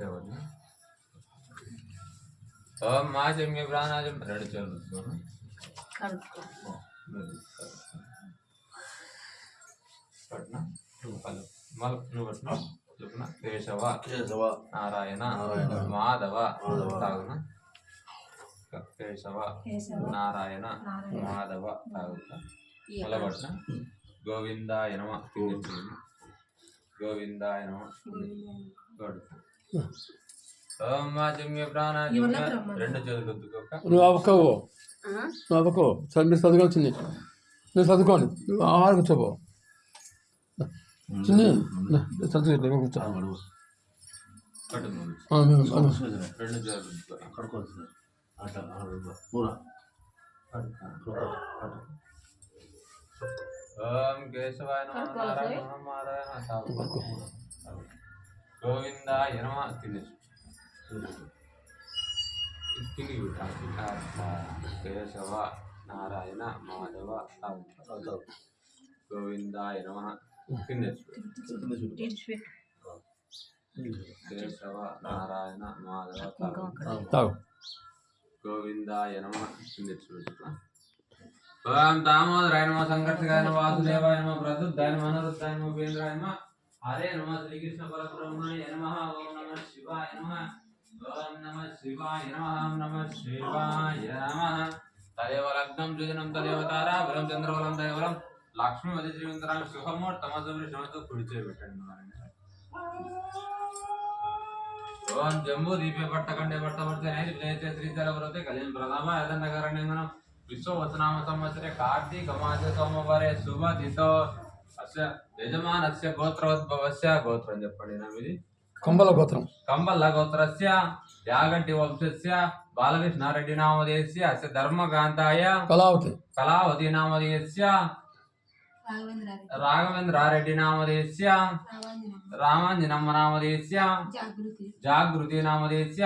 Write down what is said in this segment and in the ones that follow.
ఎవరిని ఓం మాజమ్య ప్రాణాజం రెండు కడుక్కో పట్న? నువ్వు చెప్పున? కేశవ. కేశవ. నారాయణ. నారాయణ, మాధవ. తాగున? కేశవ. నారాయణ. మాధవ. తాగుతా. మళ్ళా పట్న? గోవిందాయ నమ. గోవిందాయ నమ. నువ్వు అవ్వకవు ఆ? నువ్వు అవ్వకవు మీరు చదువుకోవాల్సింది నువ్వు చదువుకోండి నువ్వు ఆహార కూర్చోబో చిన్ని చదువుకో కూర్చో. ఓం కేశవాయ నమ నారాయణ నమ. నారాయణ గోవింద ఎనమ తిని తిని కేశవ నారాయణ మాధవ గోవింద ఎనమ తిని కేశవ నారాయణ మాధవ తాగు. తాగు గోవిందాయ నమ ఓం దామోదరాయ నమ సంకర్షకాయ నమ వాసుదేవాయ నమ ప్రసుద్ధాయ నమ నమ నమ హరే నమ శ్రీకృష్ణ పరబ్రహ్మణ్య నమ ఓం నమ శివాయ నమ ఓం నమ శివాయ నమ ఓం నమ శివాయ నమ. తదేవ లగ్నం జ్యోజనం తదేవ తారా బలం చంద్రబలం దయబలం లక్ష్మీవతి శ్రీమంతరాం శుభమూర్తమసు శ్రమతో కుడిచే పెట్టండి ఓం జంబూ దీపే పట్టకండే పట్టవర్తే నైతి జయతే శ్రీశైల వ్రతే కళ్యాణ ప్రథమ యదన్నకరణ్యంగనం విశ్వవసనామ సంవత్సరే కార్తీక మాస సోమవారే శుభ దితో యజమానస్య గోత్రోద్భవస్య గోత్రం చెప్పండి ఇది కొంబల గోత్రం. కంబల్ల గోత్రస్య యాగంటి వంశస్య బాలకృష్ణారెడ్డి నామధేయస్య అస్య ధర్మకాంతాయ కళావతి. కళావతి నామధేయస్య రాఘవేంద్రారెడ్డి. నామధేయస్య. రామాంజనమ్మ నామధేయస్య జాగృతి జాగృతి నామధేయస్య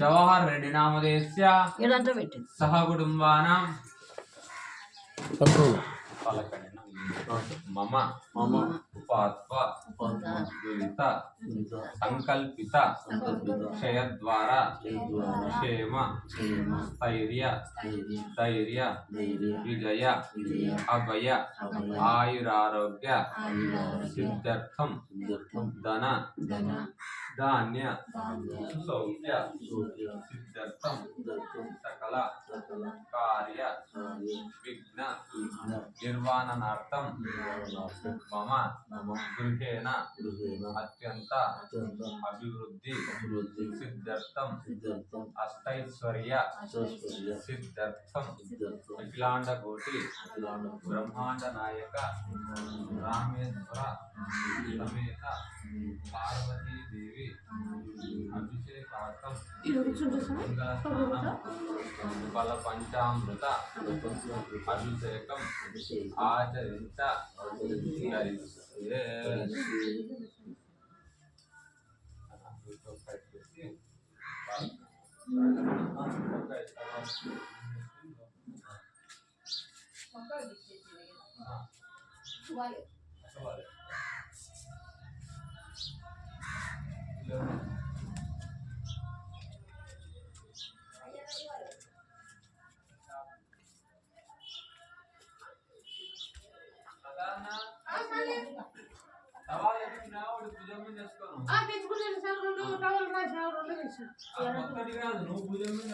జవహర్ రెడ్డి నామధేయస్య సహ కుటుంబానాం తప్పు మమ మమ. ఉపాత్వ దురిత సంకల్పిత క్షయద్వార క్షేమ స్థైర్య ధైర్య విజయ అభయ ఆయురారోగ్య సిద్ధ్యర్థం ధన ధాన్య సౌఖ్య సిద్ధ్యర్థం సకల కార్య విఘ్న. నిర్వాణనార్థం మమ గృహేణ అత్యంత అభివృద్ధి సిద్ధ్యర్థం అష్టైశ్వర్య సిద్ధ్యర్థం అఖిలాండ కోటి బ్రహ్మాండ నాయక రామేశ్వర సమేత పార్వతీదేవి అభిషేకార్థం మంగళ స్నానం బల పంచామృత అభిషేకం ఆచరించ ధరిస్తే సవాల్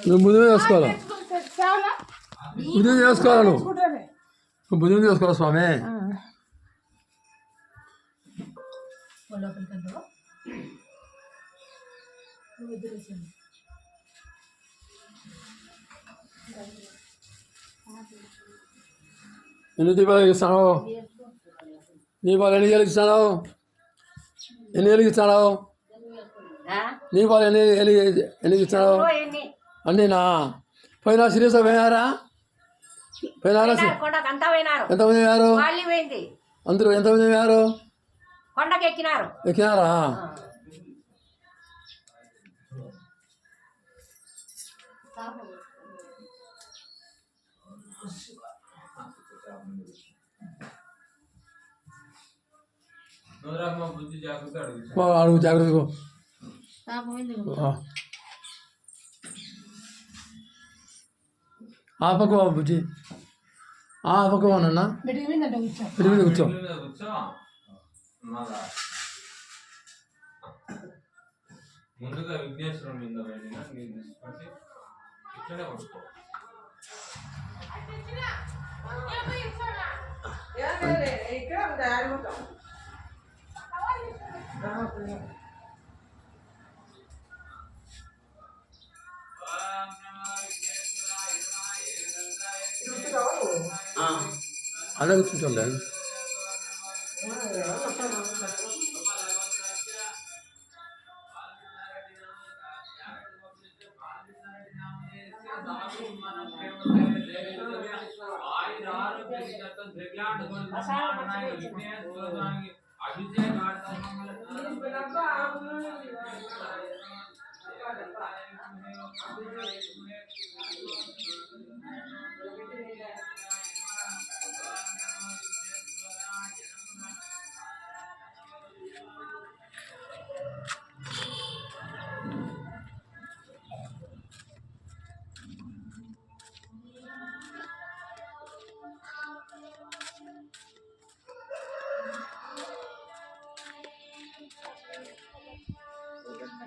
నువ్వు భుజం మీద నువ్వు భుజం చేసుకోవాలి నువ్వు? భుజం చేసుకోవాలి స్వామి. ఎన్ని దీపాలు వెలిగిస్తాను దీపాలు ఎన్ని వెలిగిస్తాను ఎన్ని వెలిగిస్తాను ఆ? దీపాలు ఎన్ని ఎన్ని ఎన్ని? అన్నీనా? పోయినా సీరియస్ పోయినారా? పోయినారా ఎంతమంది పోయారు వాళ్ళు అందరూ ఎంతమంది పోయారు కొండకి ఎక్కినారు. అడుగు ఓ, అడుగు జాగ్రత్తగా ఆ. ఆ పక్క బాబు బుజ్జి ఆ పక్క బాగున్నా బెడ్ మీద కూర్చో పెట్టి మీద కూర్చో మెట్ల మీద కూర్చో మళ్ళా ముందుగా విఘ్నేశ్వరం మీద వెళ్ళిన నీళ్ళు తీసుకొచ్చి ఇక్కడే పడుకో Thank you.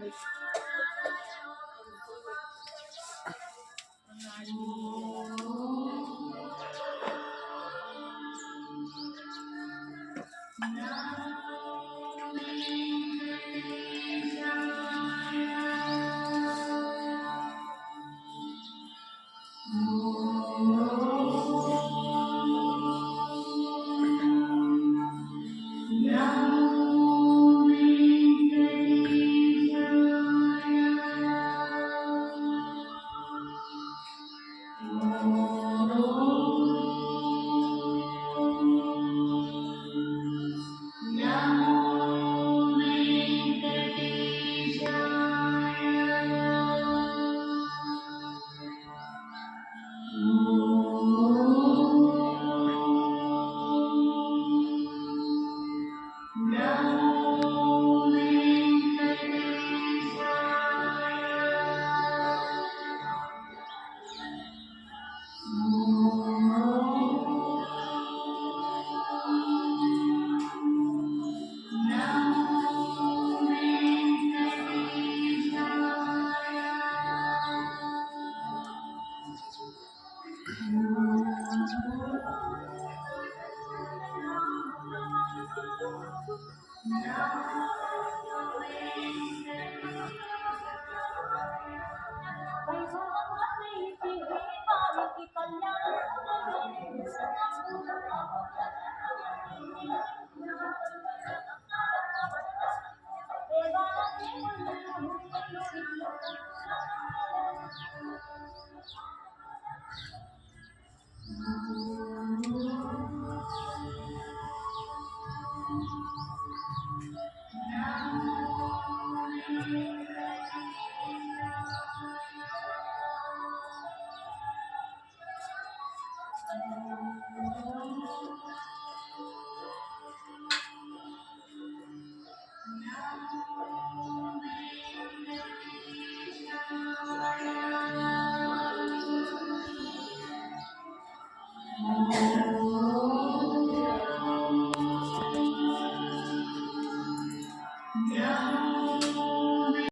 with